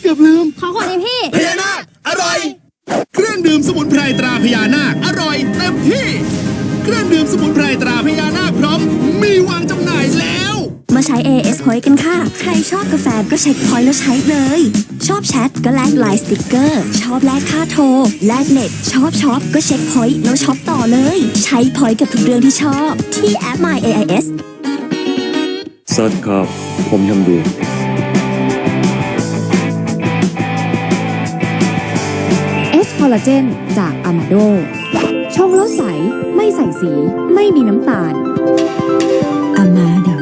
เกือบลืม ขอขวดนี้พี่ พญานาคอร่อย เครื่องดื่มสมุนไพรตราพญานาคอร่อยเต็มที่ เครื่องดื่มสมุนไพรตราพญานาคพร้อม มีวางจำหน่ายแล้ว มาใช้ AS Point กันค่ะ ใครชอบกาแฟก็เช็คพอยต์แล้วใช้เลย ชอบแชทก็แลกไลน์สติกเกอร์ ชอบแลกค่าโทร แลกเน็ต ชอบช็อปก็เช็คพอยต์แล้วช็อปต่อเลย ใช้พอยต์กับทุกเรื่องที่ชอบ ที่แอป My AIS สวัสดีครับ ผมยำดี อสคอลลาเจนจากอามาโดชงแล้วใส ไม่ใส่สี ไม่มีน้ำตาล Amado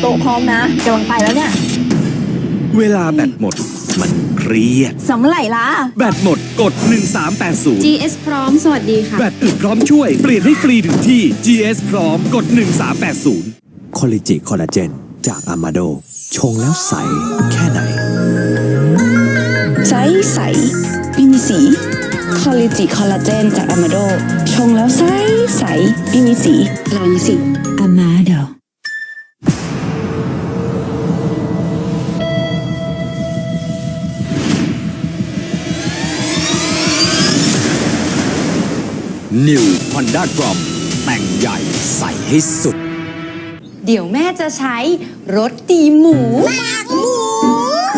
โตะพร้อมนะกำลังไปแล้วเนี่ย เวลาแบตหมด มันเครียด สำเมื่อไหร่ล่ะ แบตหมดกด 1380 GS พร้อม สวัสดีค่ะ แบตอึดพร้อมช่วย เปลี่ยนให้ฟรีถึงที่ GS พร้อมกด 1380คอลลิจิคอลลาเจนจากอามาโดชงแล้วใส แค่ไหน ใสใสไม่มีสีคอลลิจิคอลลาเจนจากอามาโด ชงแล้วใสใสไม่มีสีลองสิ Amado นิว Honda g r o m แต่งใหญ่ใส่ให้สุด เดี๋ยวแม่จะใช้รสตีหมู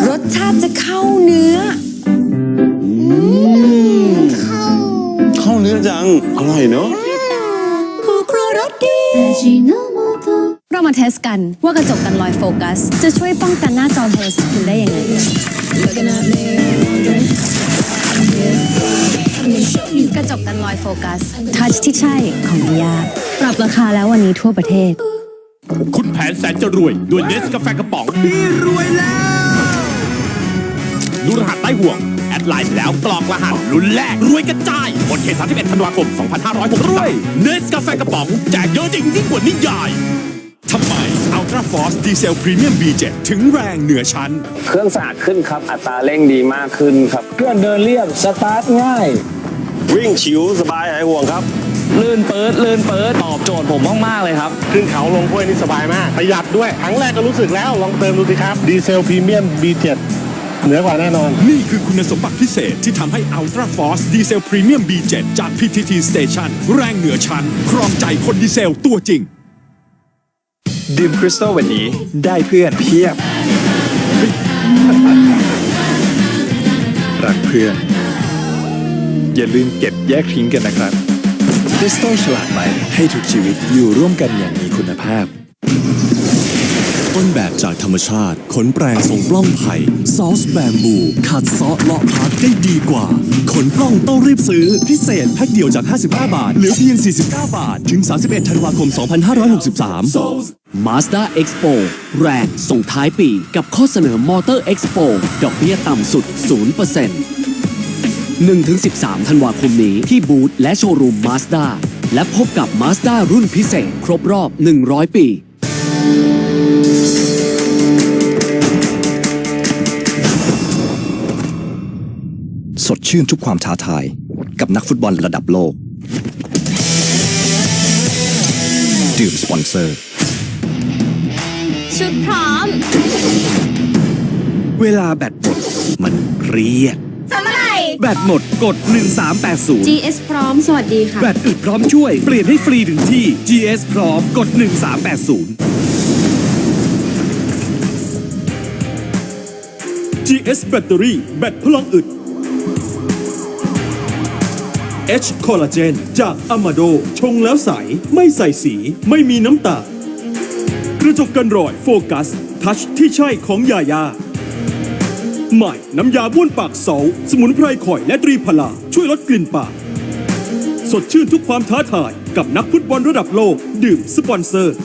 รสชาติจะเข้าเนื้อ เข้าเนื้อจัง อร่อยเนาะเรามาเทสกันว่ากระจกกันรอยโฟกัส จะช่วยป้องกันหน้าจอโทรศัพท์คุณได้ยังไงกระจกกันรอยโฟกัส ทัชที่ใช่ของมิยาปรับราคาแล้ววันนี้ทั่วประเทศ คุณแผนแสนจะรวย ด้วยเนสกาแฟกระป๋องพี่รวยแล้วดูรหัสใต้ห่วงแอด ไลน์แล้วกรอกรหัสลุ้นแรกรวยกระจายบนเค31ธันวาคม 2563รวยเนสกาแฟกระป๋องแจกเยอะจริงยิ่งกว่านิยายทำไม Ultra Force Diesel Premium B7 ถึงแรงเหนือชั้น เครื่องสะอาดขึ้นครับ อัตราเร่งดีมากขึ้นครับ เครื่องเดินเรียบ สตาร์ทง่าย วิ่งชิวสบายหายห่วงครับ ลื่นเปิดลื่นเปิดตอบโจทย์ผมมาก ๆ เลยครับ ขึ้นเขาลงห้วยนี่สบายมาก ประหยัดด้วยครั้งแรกก็รู้สึกแล้วลองเติมดูสิครับดีเซลพรีเมียม B7 เหนือกว่าแน่นอน นี่คือคุณสมบัติพิเศษที่ทำให้ Ultra Force Diesel Premium B7 จาก PTT Station แรงเหนือชั้น ครองใจคนดีเซลตัวจริง ดื่มคริสตัลวันนี้ได้เพื่อนเพียบ รักเพื่อน อย่าลืมเก็บแยกทิ้งกันนะครับ คริสตัลฉลาดใหม่ให้ทุกชีวิตอยู่ร่วมกันอย่างมีคุณภาพ ต้นแบบจากธรรมชาติ ขนแปรงทรงปล้องไผ่ซอสแบมบู ขัดซาะเลาะพักได้ดีกว่า ขนปล้องต้องรีบซื้อ พิเศษแพ็คเดียวจาก 55 บาทหลือเพียง 49 บาท ถึง 31 ธันวาคม 2563 Mazda Expo แรงส่งท้ายปีกับข้อเสนอ Motor Expo ดอกเบี้ยต่ำสุด 0% 1-13 ธันวาคมนี้ที่บูธและโชว์รูม Mazda และพบกับ Mazda รุ่นพิเศษ ครบรอบ 100 ปี สดชื่นทุกความท้าทาย กับนักฟุตบอลระดับโลก ดื่มสปอนเซอร์ ชุดพร้อม เวลาแบตหมดมันเครียดสำเมื่อไหร่แบตหมดกด 1380 GS พร้อม สวัสดีค่ะ แบตอึดพร้อมช่วย เปลี่ยนให้ฟรีถึงที่ GS พร้อมกด 1380 GS แบตเตอรี่แบตพลังอึด H คอลลาเจนจากอามาโดชงแล้วใส ไม่ใส่สี ไม่มีน้ำตาลกระจกกันรอยโฟกัส ทัชที่ใช่ของยายา ใหม่น้ำยาบ้วนปากเสา สมุนไพรข่อยและตรีพลา ช่วยลดกลิ่นปาก สดชื่นทุกความท้าทาย กับนักฟุตบอลระดับโลก ดื่มสปอนเซอร์